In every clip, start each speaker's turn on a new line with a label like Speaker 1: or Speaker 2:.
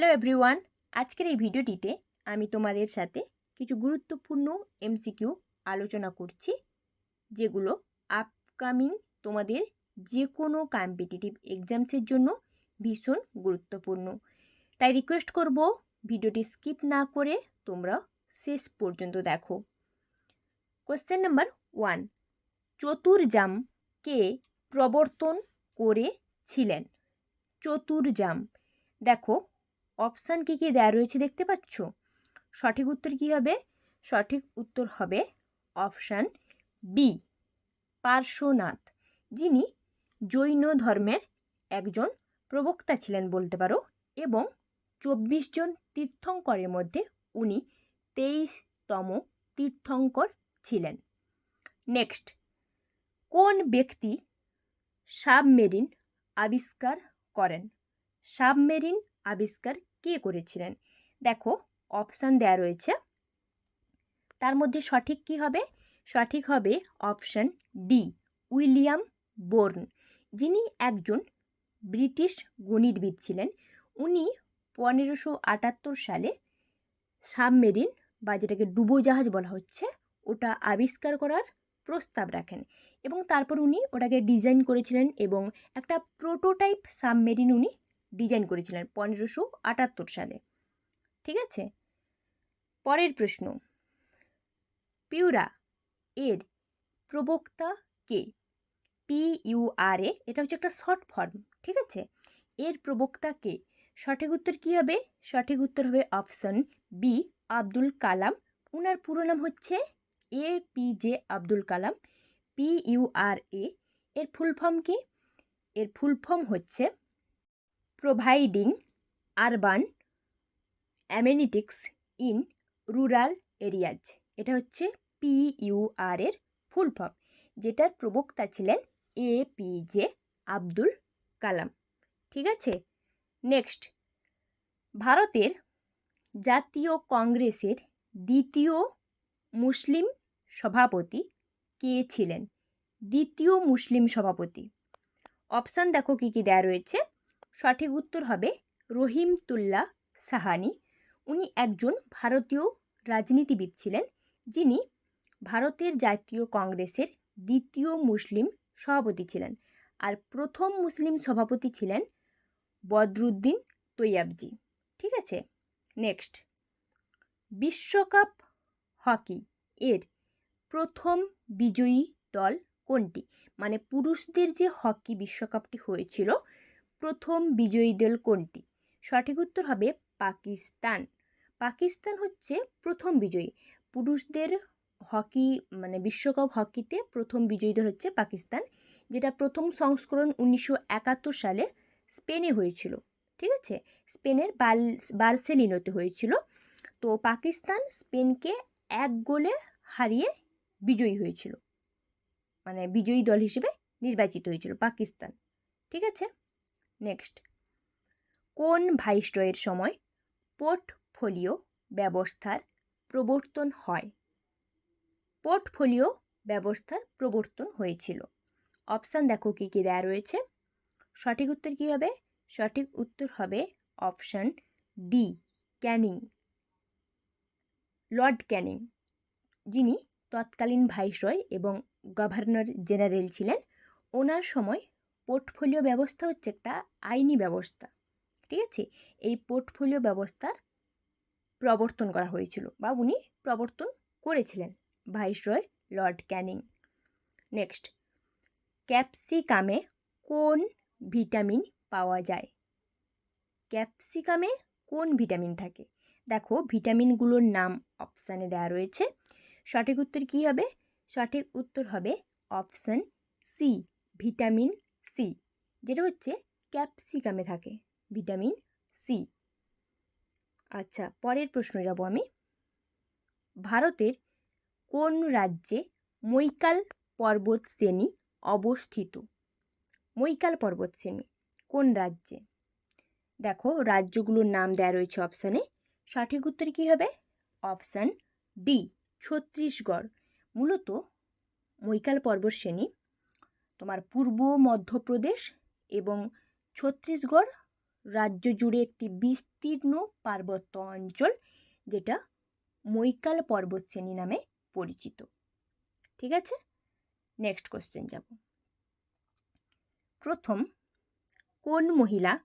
Speaker 1: Hello everyone আজকের এই ভিডিওটিতে আমি তোমাদের সাথে কিছু গুরুত্বপূর্ণ এমসিকিউ আলোচনা করছি, যেগুলো আপকামিং তোমাদের যে কোনো কম্পিটিটিভ এক্সামসের জন্য ভীষণ গুরুত্বপূর্ণ। তাই রিকোয়েস্ট করব ভিডিওটি স্কিপ না করে তোমরা শেষ পর্যন্ত দেখো। কোশ্চেন নাম্বার ওয়ান চতুর্জাম কে প্রবর্তন করেছিলেন? চতুর্জাম দেখো অপশান কী কী দেওয়া রয়েছে দেখতে পাচ্ছ? সঠিক উত্তর কী হবে? সঠিক উত্তর হবে অপশান বি পার্শ্বনাথ। যিনি জৈন ধর্মের একজন প্রবক্তা ছিলেন বলতে পারো এবং চব্বিশ জন তীর্থঙ্করের মধ্যে উনি তেইশতম তীর্থঙ্কর ছিলেন। নেক্সট কোন ব্যক্তি সাবমেরিন আবিষ্কার করেন? সাবমেরিন আবিষ্কার কে করেছিলেন? দেখো অপশান দেয়া রয়েছে। তার মধ্যে সঠিক কি হবে? সঠিক হবে অপশান ডি উইলিয়াম বোর্ন। যিনি একজন ব্রিটিশ গণিতবিদ ছিলেন। উনি পনেরোশো আটাত্তর সালে সাবমেরিন, বা যেটাকে ডুবোজাহাজ বলা হচ্ছে, ওটা আবিষ্কার করার প্রস্তাব রাখেন। এবং তারপর উনি ওটাকে ডিজাইন করেছিলেন এবং একটা প্রোটোটাইপ সাবমেরিন উনি ডিজাইন করেছিলেন পনেরোশো আটাত্তর সালে। ঠিক আছে? পরের প্রশ্ন। পিউরা এর প্রবক্তা কে? পি ইউ আর এ, এটা হচ্ছে একটা শর্ট ফর্ম, ঠিক আছে? এর প্রবক্তা কে? সঠিক উত্তর কী হবে? সঠিক উত্তর হবে অপশন বি, আব্দুল কালাম। উনার পুরো নাম হচ্ছে A P J Abdul Kalam. P U R A, এর ফুল ফর্ম কি? এর ফুল ফর্ম হচ্ছে providing urban amenities in rural areas এটা হচ্ছে পিইউআর এর ফুল ফর্ম যেটার প্রবক্তা ছিলেন A P J Abdul Kalam. ঠিক আছে? নেক্সট ভারতের জাতীয় কংগ্রেসের দ্বিতীয় মুসলিম সভাপতি কে ছিলেন? দ্বিতীয় মুসলিম সভাপতি। অপশান দেখো কী কী দেয়া রয়েছে। সঠিক উত্তর হবে রহিমতুল্লাহ সাহানি। উনি একজন ভারতীয় রাজনীতিবিদ ছিলেন, যিনি ভারতের জাতীয় কংগ্রেসের দ্বিতীয় মুসলিম সভাপতি ছিলেন আর প্রথম মুসলিম সভাপতি ছিলেন বদরুদ্দিন তৈয়াবজি। ঠিক আছে? নেক্সট বিশ্বকাপ হকি এর প্রথম বিজয়ী দল কোনটি? মানে পুরুষদের যে হকি বিশ্বকাপটি হয়েছিল প্রথম বিজয়ী দল কোনটি? সঠিক উত্তর হবে পাকিস্তান। পাকিস্তান হচ্ছে প্রথম বিজয়ী। পুরুষদের হকি মানে বিশ্বকাপ হকিতে প্রথম বিজয়ী দল হচ্ছে পাকিস্তান, যেটা প্রথম সংস্করণ উনিশশো একাত্তর সালে স্পেনে হয়েছিল। ঠিক আছে? স্পেনের বাল বার্সেলিনোতে হয়েছিল। তো পাকিস্তান স্পেনকে এক গোলে হারিয়ে বিজয়ী হয়েছিল। মানে বিজয়ী দল হিসেবে নির্বাচিত হয়েছিল পাকিস্তান। ঠিক আছে? নেক্সট। কোন ভাইসরয়ের সময় পোর্টফোলিও ব্যবস্থার প্রবর্তন হয়? পোর্টফোলিও ব্যবস্থার প্রবর্তন হয়েছিল। অপশান দেখো কী কী দেওয়া রয়েছে। সঠিক উত্তর কী হবে? সঠিক উত্তর হবে option D, Canning. Lord Canning, যিনি তৎকালীন ভাইসরয় এবং গভর্নর জেনারেল ছিলেন, ওনার সময় পোর্টফোলিও ব্যবস্থা হচ্ছে একটা আইনি ব্যবস্থা, ঠিক আছে? এই পোর্টফোলিও ব্যবস্থার প্রবর্তন করা হয়েছিল বা উনি প্রবর্তন করেছিলেন, ভাইসরয় লর্ড ক্যানিং। নেক্সট, ক্যাপসিকামে কোন ভিটামিন পাওয়া যায়? ক্যাপসিকামে কোন ভিটামিন থাকে? দেখো, ভিটামিনগুলোর নাম অপশানে দেওয়া রয়েছে। সঠিক উত্তর কী হবে? সঠিক উত্তর হবে অপশান সি, ভিটামিন সি যেটা হচ্ছে ক্যাপসিকামে থাকে ভিটামিন সি আচ্ছা পরের প্রশ্ন যাব আমি। ভারতের কোন রাজ্যে মৈকাল পর্বত শ্রেণি অবস্থিত? মৈকাল পর্বত শ্রেণি, কোন রাজ্যে? দেখো, রাজ্যগুলোর নাম দেওয়া রয়েছে অপশানে সঠিক উত্তর কী হবে? Option D Chhattisgarh. মূলত মৈকাল পর্বত শ্রেণি তোমার পূর্ব মধ্যপ্রদেশ এবং ছত্তিশগড় রাজ্য জুড়ে একটি বিস্তীর্ণ পার্বত্য অঞ্চল, যেটা মৈকাল পর্বতশ্রেণী নামে পরিচিত। ঠিক আছে? নেক্সট কোশ্চেন যাব। প্রথম, কোন মহিলা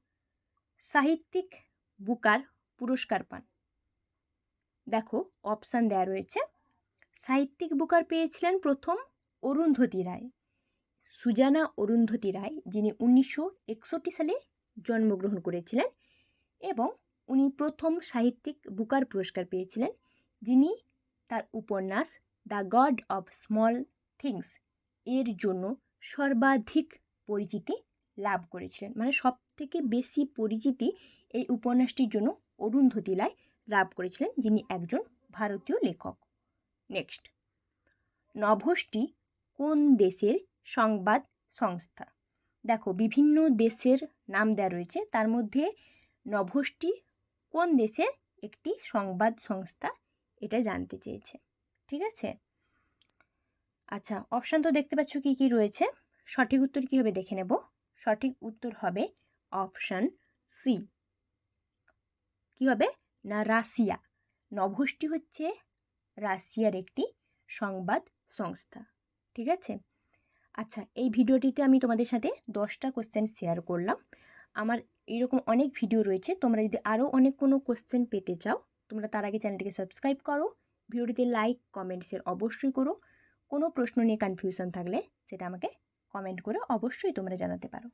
Speaker 1: সাহিত্যিক বুকার পুরস্কার পান? দেখো অপশান দেয়া রয়েছে। সাহিত্যিক বুকার পেয়েছিলেন প্রথম অরুন্ধতী রায়। সুজানা অরুন্ধতী রায়, যিনি উনিশশো একষট্টি সালে জন্মগ্রহণ করেছিলেন এবং উনি প্রথম সাহিত্যিক বুকার পুরস্কার পেয়েছিলেন, যিনি তার উপন্যাস the God of Small Things এর জন্য সর্বাধিক পরিচিতি লাভ করেছিলেন। মানে সব থেকে বেশি পরিচিতি এই উপন্যাসটির জন্য অরুন্ধতী রায় লাভ করেছিলেন, যিনি একজন ভারতীয় লেখক। নেক্সট। নভোষ্টি কোন দেশের সংবাদ সংস্থা। দেখো, বিভিন্ন দেশের নাম দেওয়া রয়েছে। তার মধ্যে নভোষ্টি কোন দেশের একটি সংবাদ সংস্থা এটা জানতে চেয়েছে, ঠিক আছে? আচ্ছা অপশান তো দেখতে পাচ্ছ কী কী রয়েছে? সঠিক উত্তর কী হবে দেখে নেব? সঠিক উত্তর হবে অপশান সি কী হবে? না, রাশিয়া। নভোষ্টি হচ্ছে রাশিয়ার একটি সংবাদ সংস্থা, ঠিক আছে? আচ্ছা এই ভিডিওটিতে আমি তোমাদের সাথে দশটা কোশ্চেন শেয়ার করলাম। আমার এরকম অনেক ভিডিও রয়েছে, তোমরা যদি আরও অনেক কোনো কোশ্চেন পেতে চাও, তোমরা তার আগে চ্যানেলটিকে সাবস্ক্রাইব করো। ভিডিওটিতে লাইক কমেন্ট শেয়ার অবশ্যই করো। কোনো প্রশ্ন নিয়ে কনফিউশন থাকলে সেটা আমাকে কমেন্ট করে অবশ্যই তোমরা জানাতে পারো।